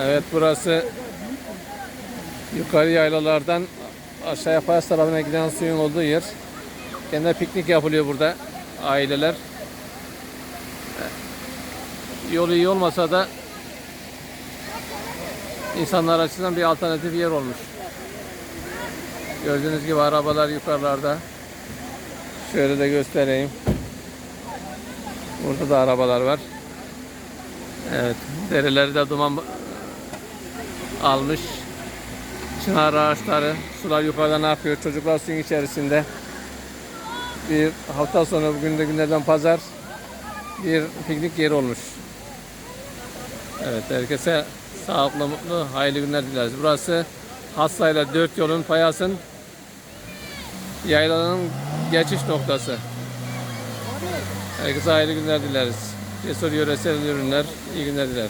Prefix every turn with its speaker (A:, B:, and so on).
A: Evet burası yukarı yaylalardan aşağıya Payas tarafına giden suyun olduğu yer. Gene piknik yapılıyor burada aileler. Yolu iyi olmasa da insanlar açısından bir alternatif yer olmuş. Gördüğünüz gibi arabalar yukarılarda. Şöyle de göstereyim. Burada da arabalar var. Evet, dereleri de duman almış. Çınar ağaçları, sular yukarıdan akıyor. Çocuklar suyun içerisinde. Bir hafta sonu bugün de günlerden pazar bir piknik yeri olmuş. Evet, herkese sağlıklı, mutlu, hayırlı günler dileriz. Burası Hassa ile dört yolun Payas'ın yaylanın geçiş noktası. Herkese hayırlı günler dileriz. Cesur yöresel ürünler, iyi günler diler.